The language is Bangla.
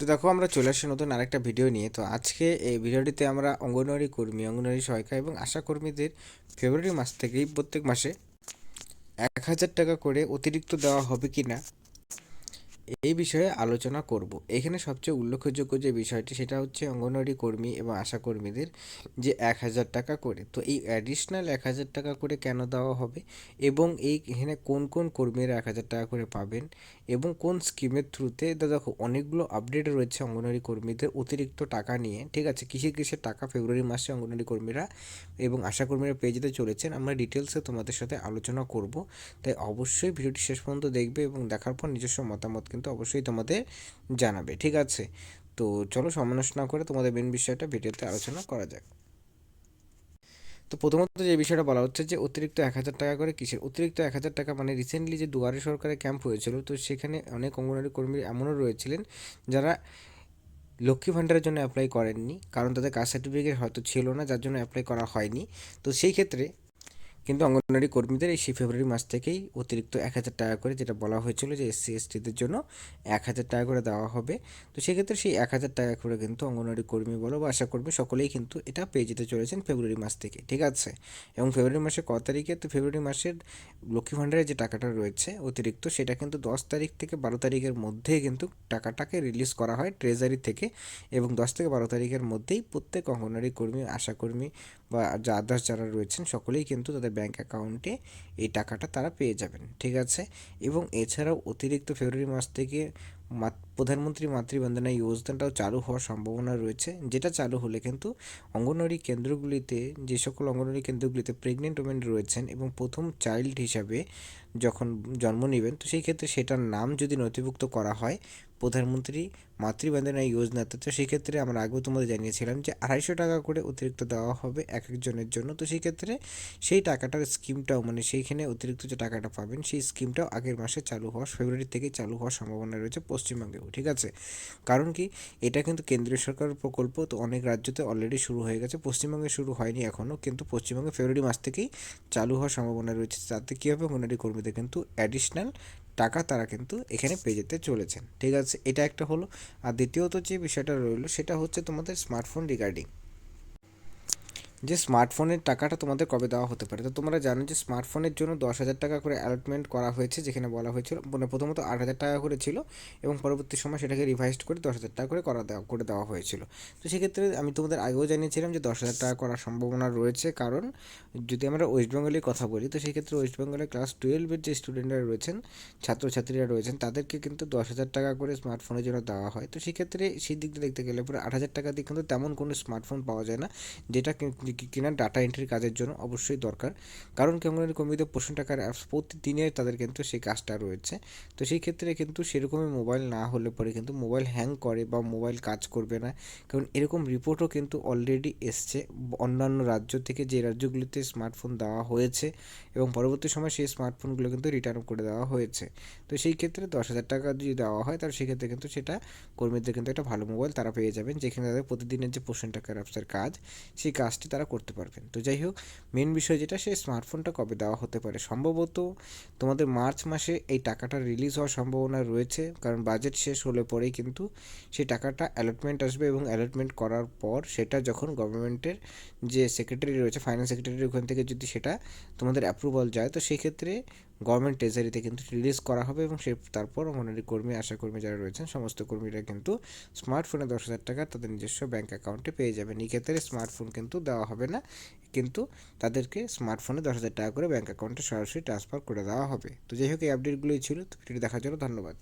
তো দেখো, আমরা চলে আসি নতুন আরেকটা ভিডিও নিয়ে। তো আজকে এই ভিডিওটিতে আমরা অঙ্গনওয়াড়ি কর্মী, অঙ্গনওয়াড়ি সহায়িকা এবং আশা কর্মীদের ফেব্রুয়ারি মাস থেকেই প্রত্যেক মাসে এক হাজার টাকা করে অতিরিক্ত দেওয়া হবে কি না এই বিষয়ে আলোচনা করব। এখানে সবচেয়ে উল্লেখযোগ্য যে বিষয়টি, সেটা হচ্ছে অঙ্গনওয়াড়ি কর্মী এবং আশা কর্মীদের যে এক হাজার টাকা করে। তো এই অ্যাডিশনাল এক হাজার টাকা করে কেন দেওয়া হবে? এবং এই এখানে কোন কোন কর্মীরা এক হাজার টাকা করে পাবেন? এবং কোন স্কিমের থ্রুতে দেখো, অনেকগুলো আপডেট রয়েছে অঙ্গনওয়াড়ি কর্মীদের অতিরিক্ত টাকা নিয়ে। ঠিক আছে, কিসের কিসের টাকা ফেব্রুয়ারি মাসে অঙ্গনওয়াড়ি কর্মীরা এবং আশা কর্মীরা পেয়ে যেতে চলেছেন, আমরা ডিটেলসে তোমাদের সাথে আলোচনা করব। তাই অবশ্যই ভিডিওটি শেষ পর্যন্ত দেখবে এবং দেখার পর নিজস্ব মতামত কিন্তু অবশ্যই তোমাদের জানাবে, ঠিক আছে? তো চলো সমালোচ না করে তোমাদের মেন বিষয়টা ভিডিওতে আলোচনা করা যাক। তো প্রথমত যে বিষয়টা বলা হচ্ছে যে অতিরিক্ত এক হাজার টাকা করে কিসের? অতিরিক্ত এক হাজার টাকা মানে রিসেন্টলি যে দুয়ারে সরকারের ক্যাম্প হয়েছিল, তো সেখানে অনেক অঙ্গনওয়াড়ি কর্মী এমনও রয়েছিলেন যারা লক্ষ্মী ভাণ্ডারের জন্য অ্যাপ্লাই করেননি, কারণ তাদের কাস্ট সার্টিফিকেট হয়তো ছিল না, যার জন্য অ্যাপ্লাই করা হয়নি। তো সেই ক্ষেত্রে কিন্তু অঙ্গনওয়াড়ি কর্মীদের এই সেই ফেব্রুয়ারি মাস থেকেই অতিরিক্ত এক হাজার টাকা করে যেটা বলা হয়েছিল যে এসসি এসটিদের জন্য এক হাজার টাকা করে দেওয়া হবে। তো সেক্ষেত্রে সেই এক হাজার টাকা করে কিন্তু অঙ্গনওয়াড়ি কর্মী বলো বা আশা কর্মী সকলেই কিন্তু এটা পেয়ে যেতে চলেছেন ফেব্রুয়ারি মাস থেকে, ঠিক আছে? এবং ফেব্রুয়ারি মাসের ক তারিখে তো ফেব্রুয়ারি মাসের লক্ষ্মী ভাণ্ডারের যে টাকাটা রয়েছে অতিরিক্ত সেটা কিন্তু দশ তারিখ থেকে বারো তারিখের মধ্যে কিন্তু টাকাটাকে রিলিজ করা হয় ট্রেজারি থেকে এবং দশ থেকে বারো তারিখের মধ্যেই প্রত্যেক অঙ্গনওয়াড়ি কর্মী আশাকর্মী বা যা আদার্স যারা রয়েছেন সকলেই কিন্তু তাদের ব্যাঙ্ক অ্যাকাউন্টে এই টাকাটা তারা পেয়ে যাবেন, ঠিক আছে? এবং এছাড়াও অতিরিক্ত ফেব্রুয়ারি মাস থেকে প্রধানমন্ত্রী মাতৃবন্দনা যোজনাটাও চালু হওয়ার সম্ভাবনা রয়েছে। যেটা চালু হলে কিন্তু অঙ্গনওয়াড়ি কেন্দ্রগুলিতে, যে সকল অঙ্গনওয়াড়ি কেন্দ্রগুলিতে প্রেগনেন্ট ওমেন রয়েছেন এবং প্রথম চাইল্ড হিসাবে যখন জন্ম নেবেন, তো সেই ক্ষেত্রে সেটার নাম যদি নথিভুক্ত করা হয় প্রধানমন্ত্রী মাতৃবন্দনা যোজনাতে, তো সেক্ষেত্রে আমরা আগেও তোমাদের জানিয়েছিলাম যে আড়াইশো টাকা করে অতিরিক্ত দেওয়া হবে এক একজনের জন্য। তো সেই ক্ষেত্রে সেই টাকাটার স্কিমটাও মানে সেইখানে অতিরিক্ত যে টাকাটা পাবেন, সেই স্কিমটাও আগের মাসে চালু হওয়া ফেব্রুয়ারি থেকে চালু হওয়ার সম্ভাবনা রয়েছে। পশ্চিমবঙ্গেও, ঠিক আছে? কারণ কি, এটা কিন্তু কেন্দ্রীয় সরকারের প্রকল্প, তো অনেক রাজ্যতে অলরেডি শুরু হয়ে গেছে। পশ্চিমবঙ্গে শুরু হয়নি এখনও কিন্তু পশ্চিমবঙ্গে ফেব্রুয়ারি মাস থেকেই চালু হওয়ার সম্ভাবনা রয়েছে। তাতে কী হবে অঙ্গনারী কর্মীদের কিন্তু অ্যাডিশনাল টাকা তারা কিন্তু এখানে পেয়ে যেতে চলেছেন, ঠিক আছে? এটা একটা হলো। আর দ্বিতীয়ত যে বিষয়টা রইল, সেটা হচ্ছে তোমাদের স্মার্টফোন রিগার্ডিং যে স্মার্টফোনের টাকাটা তোমাদের কবে দেওয়া হতে পারে? তো তোমরা জানো যে স্মার্টফোনের জন্য দশ হাজার টাকা করে অ্যালটমেন্ট করা হয়েছে, যেখানে বলা হয়েছিল মানে প্রথমত আট হাজার টাকা করে ছিল এবং পরবর্তী সময় সেটাকে রিভাইজড করে দশ হাজার টাকা করে করা দেওয়া, করে দেওয়া হয়েছিল। তো সেক্ষেত্রে আমি তোমাদের আগেও জানিয়েছিলাম যে দশ হাজার টাকা করার সম্ভাবনা রয়েছে, কারণ যদি আমরা ওয়েস্ট বেঙ্গলের কথা বলি, তো সেক্ষেত্রে ওয়েস্ট বেঙ্গলের ক্লাস টুয়েলভের যে স্টুডেন্টরা রয়েছেন, ছাত্রছাত্রীরা রয়েছেন, তাদেরকে কিন্তু দশ হাজার টাকা করে স্মার্টফোনের জন্য দেওয়া হয়। তো সেক্ষেত্রে সেই দিক দিয়ে দেখতে গেলে পরে আট হাজার টাকা দিয়ে কিন্তু তেমন কোনো স্মার্টফোন পাওয়া যায় না, যেটা কিনা ডাটা এন্ট্রির কাজের জন্য অবশ্যই দরকার। কারণ কেমন কর্মীদের পোষণ টাকার অ্যাপস প্রতিদিনে তাদের কিন্তু সেই কাজটা রয়েছে। তো সেই ক্ষেত্রে কিন্তু সেরকমই মোবাইল না হলে পরে কিন্তু মোবাইল হ্যাং করে বা মোবাইল কাজ করবে না। কারণ এরকম রিপোর্টও কিন্তু অলরেডি এসছে। অন্যান্য রাজ্য থেকে যে রাজ্যগুলিতে স্মার্টফোন দেওয়া হয়েছে এবং পরবর্তী সময় সেই স্মার্টফোনগুলো কিন্তু রিটার্ন করে দেওয়া হয়েছে। তো সেই ক্ষেত্রে দশ হাজার টাকা যদি দেওয়া হয়, তাহলে সেক্ষেত্রে কিন্তু সেটা কর্মীদের কিন্তু একটা ভালো মোবাইল তারা পেয়ে যাবেন। যেখানে তাদের প্রতিদিনের যে পোষণ টাকার অ্যাপসের কাজ, সেই কাজটি তারা করতে পারবেন। তো যাই হোক মেন বিষয় যেটা, সেই স্মার্টফোনটা কবে দেওয়া হতে পারে? সম্ভবত তোমাদের মার্চ মাসে এই টাকাটা রিলিজ হওয়ার সম্ভাবনা রয়েছে, কারণ বাজেট শেষ হলে পরেই কিন্তু সেই টাকাটা অ্যালটমেন্ট আসবে এবং অ্যালটমেন্ট করার পর সেটা যখন গভর্নমেন্টের যে সেক্রেটারি রয়েছে ফাইন্যান্স সেক্রেটারি ওখান থেকে যদি সেটা তোমাদের অ্যাপ্রুভাল যায়, তো সেক্ষেত্রে গভর্নমেন্ট ট্রেজারিতে কিন্তু রিলিজ করা হবে এবং সে তারপর অঙ্গনারী কর্মী আশাকর্মী যারা রয়েছেন, সমস্ত কর্মীরা কিন্তু স্মার্টফোনে দশ হাজার টাকা তাদের নিজস্ব ব্যাঙ্ক অ্যাকাউন্টে পেয়ে যাবেন। এক্ষেত্রে ক্ষেত্রে স্মার্টফোন কিন্তু দেওয়া হবে না, কিন্তু তাদেরকে স্মার্টফোনে দশ হাজার টাকা করে ব্যাঙ্ক অ্যাকাউন্টে সরাসরি ট্রান্সফার করে দেওয়া হবে। তো যাই হোক, এই আপডেটগুলোই ছিল। তো ভিডিওটি দেখার জন্য ধন্যবাদ।